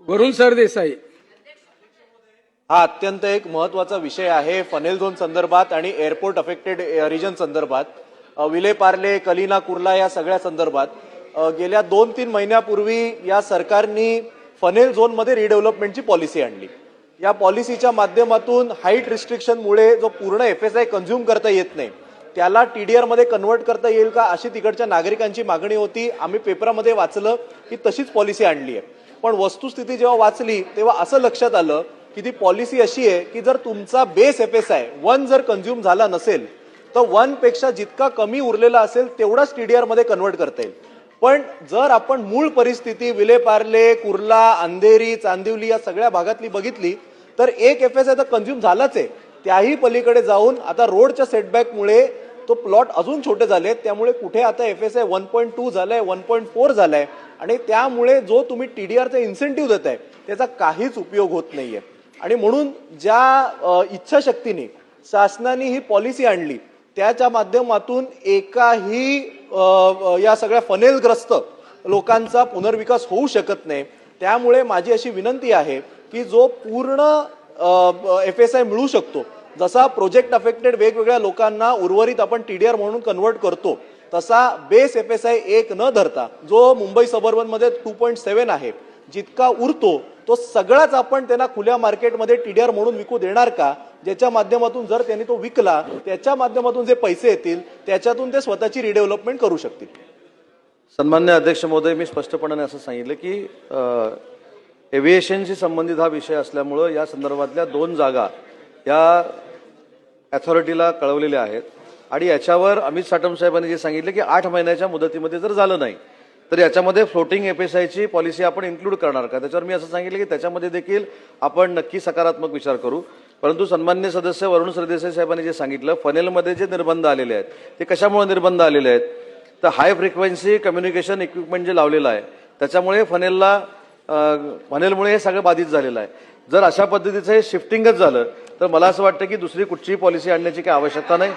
वरुण सरदेसाई हा अत्यंत एक महत्त्वाचा विषय आहे फनेल झोन संदर्भात आणि एअरपोर्ट अफेक्टेड रिजन संदर्भात. विलेपार्ले विले पार्ले कलिना कुर्ला या सगळ्या संदर्भात. गेल्या दोन तीन महिन्यापूर्वी या सरकारनी फनेल झोनमध्ये रिडेव्हलपमेंटची पॉलिसी आणली. या पॉलिसीच्या माध्यमातून हाईट रिस्ट्रिक्शनमुळे जो पूर्ण एफ एस आय कन्झ्युम करता येत नाही त्याला टी डी मध्ये कन्वर्ट करता येईल का अशी तिकडच्या नागरिकांची मागणी होती. आम्ही पेपरामध्ये वाचलं की तशीच पॉलिसी आणली आहे. पण वस्तुस्थिती जेव्हा वाचली तेव्हा असं लक्षात आलं की ती पॉलिसी अशी आहे की जर तुमचा base F S I one जर कन्झ्युम झाला नसेल तर वनपेक्षा जितका कमी उरलेला असेल तेवढाच टीडीआरमध्ये कन्वर्ट करता येईल. पण जर आपण मूळ परिस्थिती विलेपार्ले कुर्ला अंधेरी चांदिवली या सगळ्या भागातली बघितली तर एक एफ एस आय तर कन्झ्युम झालाच आहे. त्याही पलीकडे जाऊन आता रोडच्या सेटबॅकमुळे तो प्लॉट अजून छोटे झाले त्यामुळे कुठे आता F S I one point two झालाय वन पॉईंट फोर झालाय. आणि त्यामुळे जो तुम्ही टी डी आरचा इन्सेंटिव्ह देताय त्याचा काहीच उपयोग होत नाहीये. आणि म्हणून ज्या इच्छाशक्तीने शासनाने ही पॉलिसी आणली त्याच्या माध्यमातून एकाही या सगळ्या फनेलग्रस्त लोकांचा पुनर्विकास होऊ शकत नाही. त्यामुळे माझी अशी विनंती आहे की जो पूर्ण एफ एस आय मिळू शकतो जसा प्रोजेक्ट अफेक्टेड वेगवेगळ्या लोकांना उर्वरित आपण टी डी आर म्हणून कन्वर्ट करतो तसा बेस एफ एस आय एक न धरता जो मुंबई सबर्बनमध्ये टू पॉईंट सेव्हन आहे जितका उरतो तो सगळाच आपण त्यांना खुल्या मार्केटमध्ये टी डी आर म्हणून विकू देणार का? ज्याच्या माध्यमातून जर त्यांनी तो विकला त्याच्या माध्यमातून जे पैसे येतील त्याच्यातून ते स्वतःची रिडेव्हलपमेंट करू शकतील. सन्मान्य अध्यक्ष महोदय मी स्पष्टपणाने असं सांगितलं की एव्हिएशनशी संबंधित हा विषय असल्यामुळं या संदर्भातल्या दोन जागा या अथॉरिटीला कळवलेल्या आहेत. आणि याच्यावर अमित साटम साहेबांनी जे सांगितले की आठ महिन्याच्या मुदतीमध्ये जर झालं नाही तर याच्यामध्ये फ्लोटिंग एफ एस आयची पॉलिसी आपण इन्क्लूड करणार का? त्याच्यावर मी असं सांगितलं की त्याच्यामध्ये देखील आपण नक्की सकारात्मक विचार करू. परंतु सन्मान्य सदस्य वरुण सरदेसाई साहेबांनी जे सांगितलं फनेलमध्ये जे निर्बंध आलेले आहेत ते कशामुळे निर्बंध आलेले आहेत? तर हाय फ्रिक्वेन्सी कम्युनिकेशन इक्विपमेंट जे लावलेलं आहे त्याच्यामुळे फनेलला फनेलमुळे हे सगळं बाधित झालेलं आहे. जर अशा पद्धतीचं हे शिफ्टिंगच झालं तर मला असं वाटतं की दुसरी कुठचीही पॉलिसी आणण्याची काही आवश्यकता नाही.